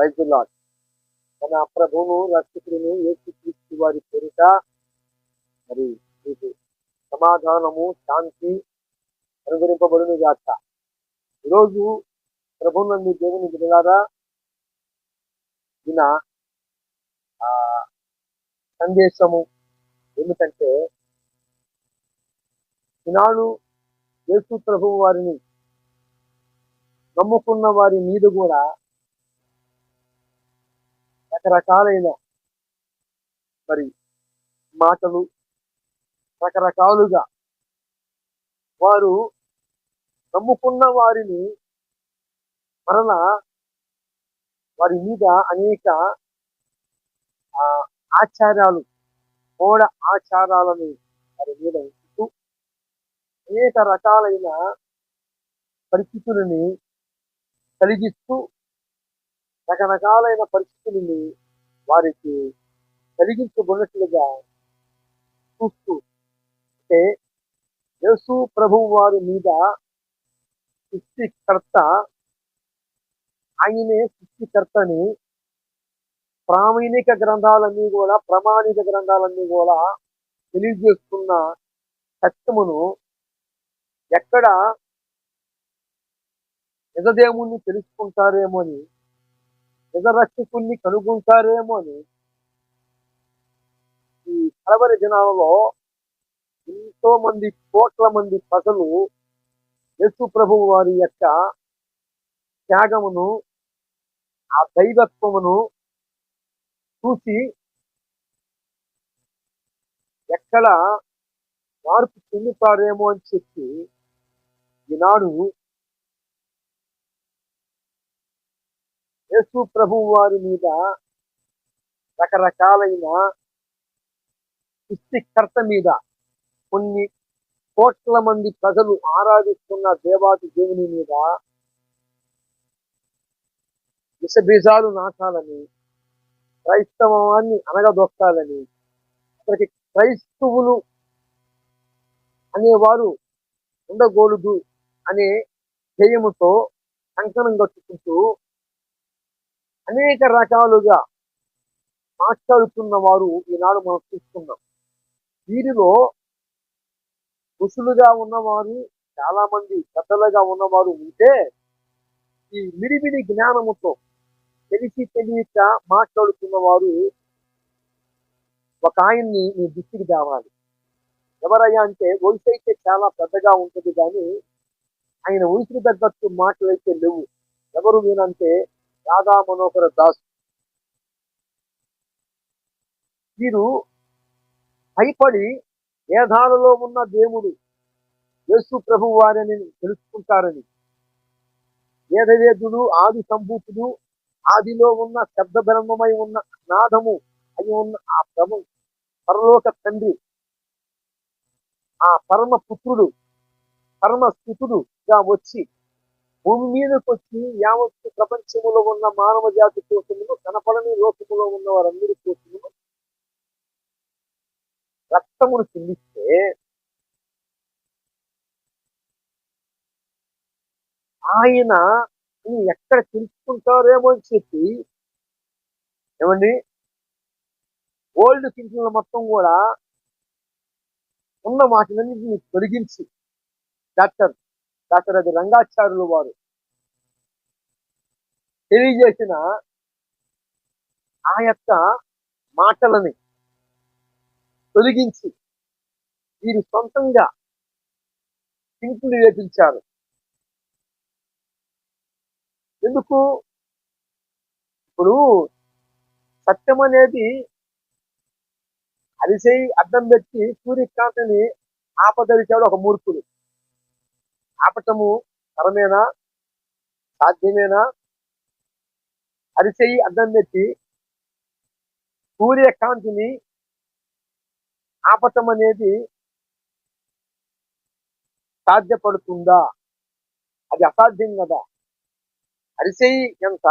రైతులాడ్ మన ప్రభువు రక్షకుడును యేసుక్రీస్తు వారి పేరిట మరి మీకు సమాధానము శాంతి అనుగ్రహింపబడును గాక ఈరోజు ప్రభునందు దేవుని బిడ్డలారా ఈయన ఆ సందేశము ఏమిటంటే ఈనాడు యేసు ప్రభు వారిని నమ్ముకున్న వారి మీద కూడా రకరకాలైన మరి మాటలు రకరకాలుగా వారు నమ్ముకున్న వారిని మరలా వారి మీద అనేక ఆచారాలు మూఢ ఆచారాలను వారి మీద ఉంచుతూ అనేక రకాలైన పరిస్థితులని కలిగిస్తూ రకరకాలైన పరిస్థితులని వారికి కలిగించబడినట్లుగా చూస్తూ అంటే యేసు ప్రభు వారి మీద సృష్టికర్త ఆయనే సృష్టికర్తని. ప్రామాణిక గ్రంథాలన్నీ కూడా ప్రామాణిక గ్రంథాలన్నీ కూడా తెలియజేస్తున్న సత్యమును ఎక్కడ నిజదేముణ్ణి తెలుసుకుంటారేమో అని నిజరక్షకుణ్ణి కనుగొంటారేమో అని ఈ కలవరి దినాలలో ఎంతో మంది కోట్ల మంది ప్రజలు యేసు ప్రభు వారి యొక్క త్యాగమును ఆ దైవత్వమును చూసి ఎక్కడ మార్పు చెందుతారేమో అని చెప్పి ఈనాడు యేసు ప్రభు వారి మీద రకరకాలైన సృష్టికర్త మీద కొన్ని కోట్ల మంది ప్రజలు ఆరాధిస్తున్న దేవాది దేవుని మీద విషబీజాలు నాటాలని క్రైస్తవాన్ని అనగదొక్కాలని అక్కడికి క్రైస్తవులు అనేవారు ఉండకూడదు అనే ధ్యేయముతో కంకణం కట్టుకుంటూ అనేక రకాలుగా మాట్లాడుతున్న వారు ఈనాడు మనం చూస్తున్నాం. వీరిలో ఋషులుగా ఉన్నవారు చాలా మంది పెద్దలుగా ఉన్నవారు ఉంటే ఈ మిడిమిడి జ్ఞానముతో తెలిసి తెలియక మాట్లాడుతున్న వారు ఒక ఆయన్ని మీ దృష్టికి తేవాలి. ఎవరయ్యా అంటే వయసు అయితే చాలా పెద్దగా ఉంటుంది కానీ ఆయన వయసుకు తగ్గట్టు మాటలు అయితే లేవు. ఎవరు వీరంటే రాధా మనోహర దాస్. వీరు భయపడి వేదాలలో ఉన్న దేవుడు యేసు ప్రభు వారిని తెలుసుకుంటారని. వేదవేదుడు ఆది సంభూతుడు ఆదిలో ఉన్న శబ్ద బ్రహ్మమై ఉన్న నాదము అయి ఉన్న ఆ ప్రభు పరలోక తండ్రి. ఆ పరమ పుత్రుడు పరమ స్థుతుడుగా వచ్చి భూమి మీదకి వచ్చి యావత్తు ప్రపంచంలో ఉన్న మానవ జాతి కోసము కనపడని లోకములో ఉన్న వారందరి కోసము రక్తమును చెల్లిస్తే ఆయన ఎక్కడ తెలుసుకుంటారేమో అని చెప్పి ఏమండి? ఓల్డ్ థింకింగ్ మొత్తం కూడా ఉన్న వాటినన్నింటినీ తొలగించి డాక్టర్ డాక్టర్ అది రంగాచార్యులు వారు. తెలియజేసిన ఆ యొక్క మాటలని తొలగించి వీరు సొంతంగా సింకులు వేపించారు. ఎందుకు? ఇప్పుడు సత్యం అనేది అరిసే అడ్డం పెట్టి సూర్యకాంతిని ఆపదలిచాడు ఒక మూర్ఖుడు. ఆపటము తరమేనా సాధ్యమేనా? అరిచేయి అద్దం పెట్టి సూర్యకాంతిని ఆపటం అనేది సాధ్యపడుతుందా? అది అసాధ్యం కదా. అరిసేయి ఎంత?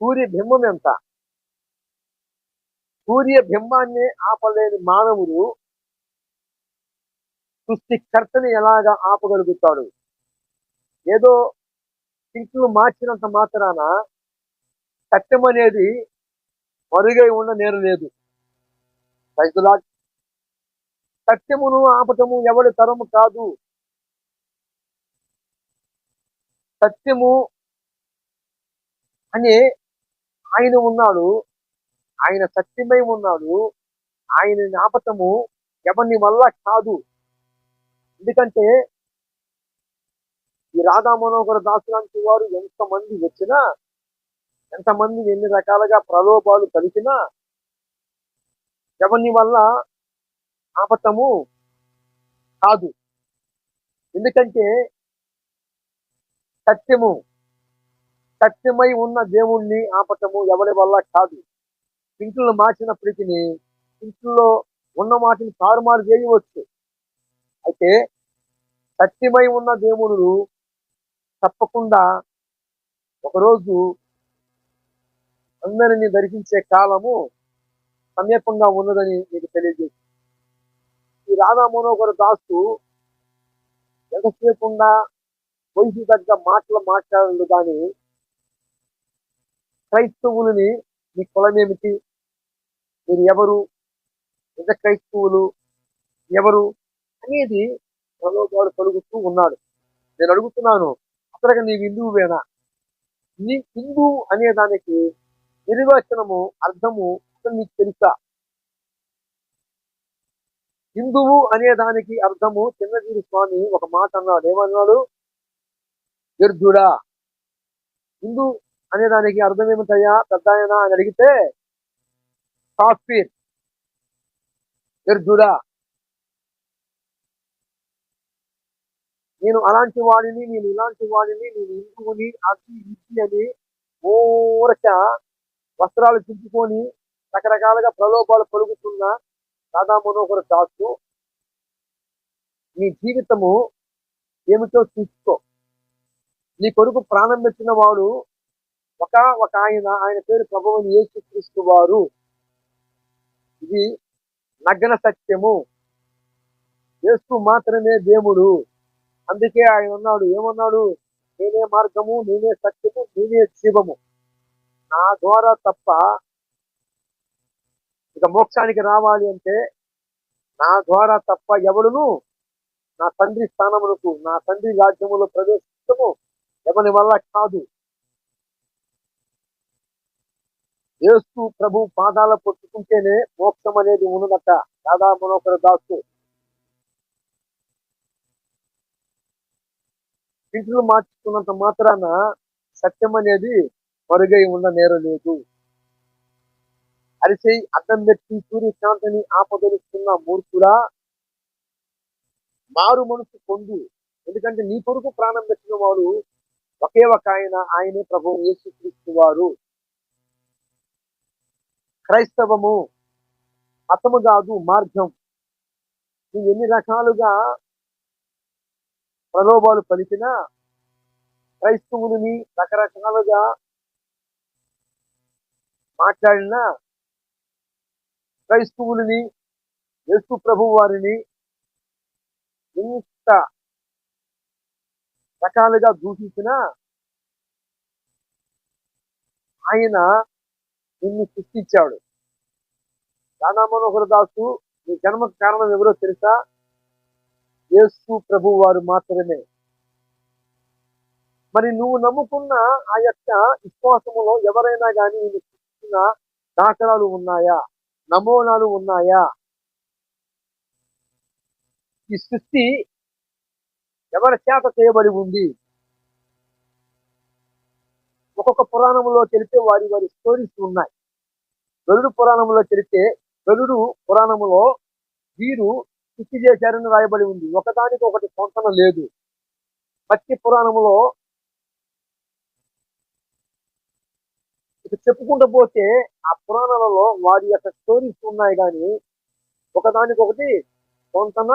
సూర్యబింబం ఎంత? సూర్యబింబాన్ని ఆపలేని మానవుడు సృష్టికర్తని ఎలాగా ఆపగలుగుతాడు? ఏదో సింకులు మార్చినంత మాత్రాన సత్యం అనేది మరుగై ఉన్న నేరు లేదు. రైతులా సత్యమును ఆపటము ఎవరి తరము కాదు. సత్యము అనే ఆయన ఉన్నాడు. ఆయన సత్యమై ఉన్నాడు. ఆయన ఆపటము ఎవరిని వల్ల కాదు. ఎందుకంటే ఈ రాధా మనోహర దాసు లాంటి వారు ఎంతమంది వచ్చినా ఎంతమంది ఎన్ని రకాలుగా ప్రలోభాలు కలిసినా ఎవరిని వల్ల ఆపటము కాదు. ఎందుకంటే సత్యము సత్యమై ఉన్న దేవుణ్ణి ఆపటము ఎవరి వల్ల కాదు. ఇంట్లో మార్చినప్పటికీ ఇంట్లో ఉన్న మాటని తారుమారు చేయవచ్చు. అయితే సత్యమై ఉన్న దేవుడు తప్పకుండా ఒకరోజు అందరిని దర్శించే కాలము సమీపంగా ఉన్నదని మీకు తెలియజేస్తుంది. ఈ రాధా మనోహర దాసు ఎంతసేపుండా వయసు తగ్గ మాటలు మాట్లాడదు కానీ క్రైస్తవులని మీ కులమేమిటి? మీరు ఎవరు? నిజ క్రైస్తవులు? ఎవరు? అనేది ప్రలోభాలు కలుగుతూ ఉన్నాడు. నేను అడుగుతున్నాను అసలు నీ హిందువువేనా నీ హిందువు అనే దానికి నిర్వచనము అర్థము అసలు నీకు తెలుసా? హిందువు అనే దానికి అర్థము చిన్నజీవి స్వామి ఒక మాట అన్నాడు. ఏమన్నాడు? వ్యర్థుడా హిందూ అనే దానికి అర్థం ఏమిటయ్యా? పెద్ద అని అడిగితే సాఫ్ట్వేర్ వ్యర్థుడా నేను అలాంటి వాడిని నేను ఇలాంటి వాడిని నేను ఇంకుని అది ఇది అని ఊరక వస్త్రాలు చింపుకొని రకరకాలుగా ప్రలోభాలు పలుకుతున్న రాధా మనోహర దాసు నీ జీవితము ఏమిటో చూసుకో. నీ కొడుకు ప్రాణం పెట్టిన వాడు ఒక ఒక ఆయన ఆయన పేరు ప్రభువుని యేసుక్రీస్తు వారు. ఇది నగ్న సత్యము. యేసు మాత్రమే దేవుడు. అందుకే ఆయన ఉన్నాడు ఏమన్నాడు? నేనే మార్గము నేనే సత్యము నేనే జీవము. నా ద్వారా తప్ప ఇక మోక్షానికి రావాలి అంటే నా ద్వారా తప్ప ఎవడును నా తండ్రి స్థానమునకు నా తండ్రి రాజ్యములో ప్రవేశించము ఎవరి వల్ల కాదు. యేసు ప్రభు పాదాల పొట్టుకుంటేనే మోక్షం అనేది ఉన్నదట దాదా మనోహర దాసు. ఇంట్లో మార్చుకున్నంత మాత్రాన సత్యం అనేది మరుగై ఉన్న నేరం లేదు. అరిసై అడ్డం పెట్టి సూర్యకాంతిని ఆపదలుస్తున్న మూర్ఖుడా మారు మనసు పొందు. ఎందుకంటే నీ కొరకు ప్రాణం పెట్టిన వారు ఒకే ఒక ఆయన ఆయనే ప్రభు యేసుక్రీస్తు వారు. క్రైస్తవము మతము కాదు మార్గం. నువ్వు ఎన్ని రకాలుగా ప్రలోభాలు పలికిన క్రైస్తవులని రకరకాలుగా మాట్లాడిన క్రైస్తవులని యేసు ప్రభు వారిని ఎంత రకాలుగా దూషించినా ఆయన నిన్ను సృష్టించాడు. దానా మనోహర దాసు నీ జన్మకు కారణం ఎవరో తెలుసా? యేసు ప్రభు వారు మాత్రమే. మరి నువ్వు నమ్ముకున్న ఆ యొక్క విశ్వాసములో ఎవరైనా కానీ నిన్ను దాఖలాలు ఉన్నాయా? నమూనాలు ఉన్నాయా? ఈ సృష్టి ఎవరి చేత చేయబడి ఉంది? ఒక్కొక్క పురాణంలో తెలిపే వారి వారి స్టోరీస్ ఉన్నాయి. గరుడు పురాణంలో తెలిపే గరుడు పురాణములో వీరు సృష్టి చేశారని రాయబడి ఉంది. ఒకదానికి ఒకటి పొంతన లేదు. మత్స్య పురాణంలో ఇక చెప్పుకుంటూ పోతే ఆ పురాణాలలో వారి యొక్క స్టోరీస్ ఉన్నాయి కానీ ఒకదానికొకటి పొంతన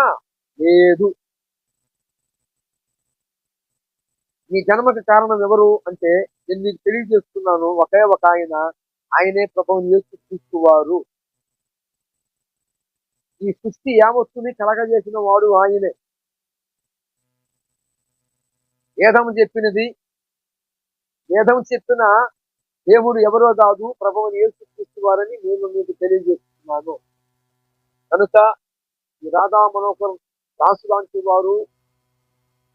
లేదు. నీ జన్మకి కారణం ఎవరు అంటే నేను నీకు తెలియజేస్తున్నాను. ఒకే ఒక ఆయన ఆయనే ప్రభువుని యేసు చూసుకువారు ఈ సృష్టి యావత్తుని కలగజేసిన వాడు ఆయనే. వేదం చెప్పినది వేదం చెప్పిన దేవుడు ఎవరో కాదు ప్రభువుని యేసుక్రీస్తు వారని నేను మీకు తెలియజేస్తున్నాను. కనుక ఈ రాధా మనోహర్ దాసు లాంటి వారు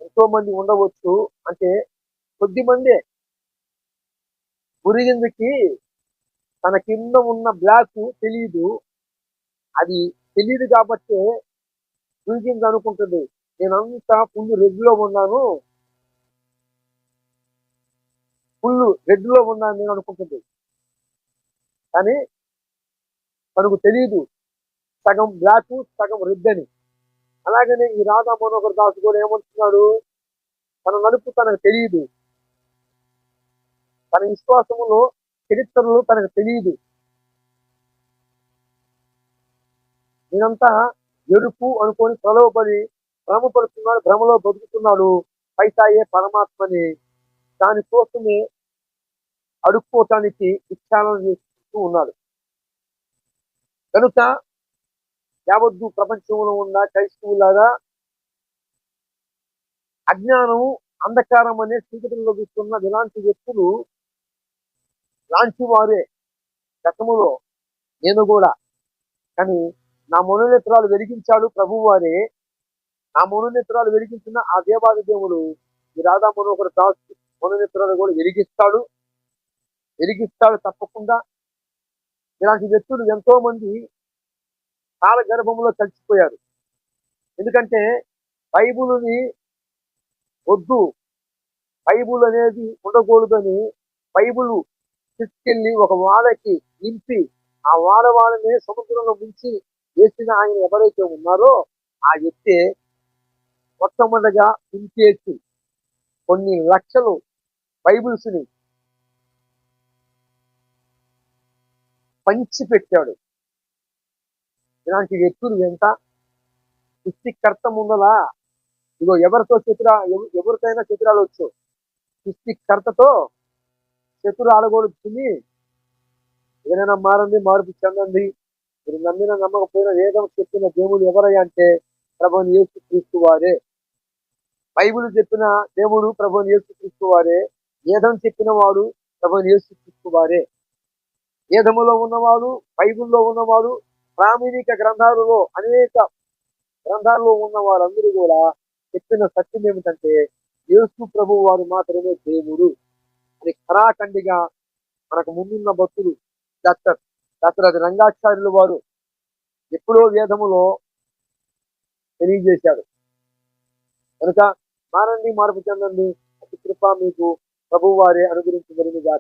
ఎంతో మంది ఉండవచ్చు. అంటే కొద్ది మందే గురిగిందుకి తన కింద ఉన్న బ్లాక్ తెలియదు అది తెలియదు కాబట్టి గురిగింది అనుకుంటుంది. నేనంతా ఫుల్ రెడ్లో ఉన్నాను. ఫుల్ రెడ్లో ఉన్నాను నేను అనుకుంటుంది. కానీ తనకు తెలియదు సగం బ్లాక్ సగం రెడ్ అని. అలాగనే ఈ రాధా మనోహర్ దాస్ కూడా ఏమంటున్నాడు? తన నలుపు తనకు తెలియదు తన విశ్వాసములో చరిత్రలో తనకు తెలియదు నేనంతా ఎరుపు అనుకొని ప్రలోభపడి భ్రమపడుతున్నాడు భ్రమలో బతుకుతున్నాడు పైసాయే పరమాత్మని. దానికోసమే అడుక్కోటానికి విచారణ చేస్తూ ఉన్నాడు. కనుక యావద్దు ప్రపంచంలో ఉన్న క్రైస్తవులాగా అజ్ఞానం అంధకారం అనే చీకటిలో చూస్తున్న ఇలాంటి వ్యక్తులు లాంటి వారే గతములో నేను కూడా. కానీ నా మనోనేత్రాలు వెలిగించాడు ప్రభు వారే నా మనోనేత్రాలు వెలిగించిన ఆ దేవాది దేవుడు ఈ రాధా మనోహర దాస్ మనోనేత్రాలు కూడా వెలిగిస్తాడు. వెలిగిస్తాడు తప్పకుండా. ఇలాంటి వ్యక్తులు ఎంతో మంది కాల గర్భంలో కలిసిపోయారు ఎందుకంటే బైబుల్ని వద్దు. బైబుల్ అనేది ఉండకూడదని బైబుల్ తీసుకెళ్ళి ఒక వాడకి నింపి ఆ వాడ వాళ్ళని సముద్రంలో ముంచి వేసిన ఆయన ఎవరైతే ఉన్నారో ఆ వ్యక్తి మొట్టమొదటిగా నింపేసి కొన్ని లక్షలు బైబిల్స్ని పంచి పెట్టాడు ఇలాంటి వ్యక్తులు ఎంత? సృష్టికర్త ముందలా ఇదో ఎవరితో చతురా ఎవరికైనా చతురాలు వచ్చు. సృష్టికర్తతో చతురాలు కూడా వచ్చింది. ఏదైనా మారండి మార్పు చెందండి మీరు నమ్మిన నమ్మకపోయినా వేదం చెప్పిన దేవుడు ఎవరయ్యా అంటే ప్రభుని యేసు క్రీస్తు వారే. బైబుల్ చెప్పిన దేవుడు ప్రభుని యేసు క్రీస్తు వారే. వేదం చెప్పిన వాడు ప్రభుని యేసు క్రీస్తు వారే. వేదములో ఉన్నవాడు బైబుల్లో ఉన్నవాడు ప్రామాణిక గ్రంథాలలో అనేక గ్రంథాల్లో ఉన్న వారందరూ కూడా చెప్పిన సత్యం ఏమిటంటే యేసు ప్రభు వారు మాత్రమే దేవుడు. అని కరాఖండిగా మనకు ముందున్న భక్తులు డాక్టర్ దశరథ రంగాచార్యులు వారు ఎప్పుడో వేదములో తెలియజేశాడు కనుక మారండి మార్పు చెందండి. అతి కృప మీకు ప్రభువారే అనుగ్రహించబడిన అనుగ్రహించబడింది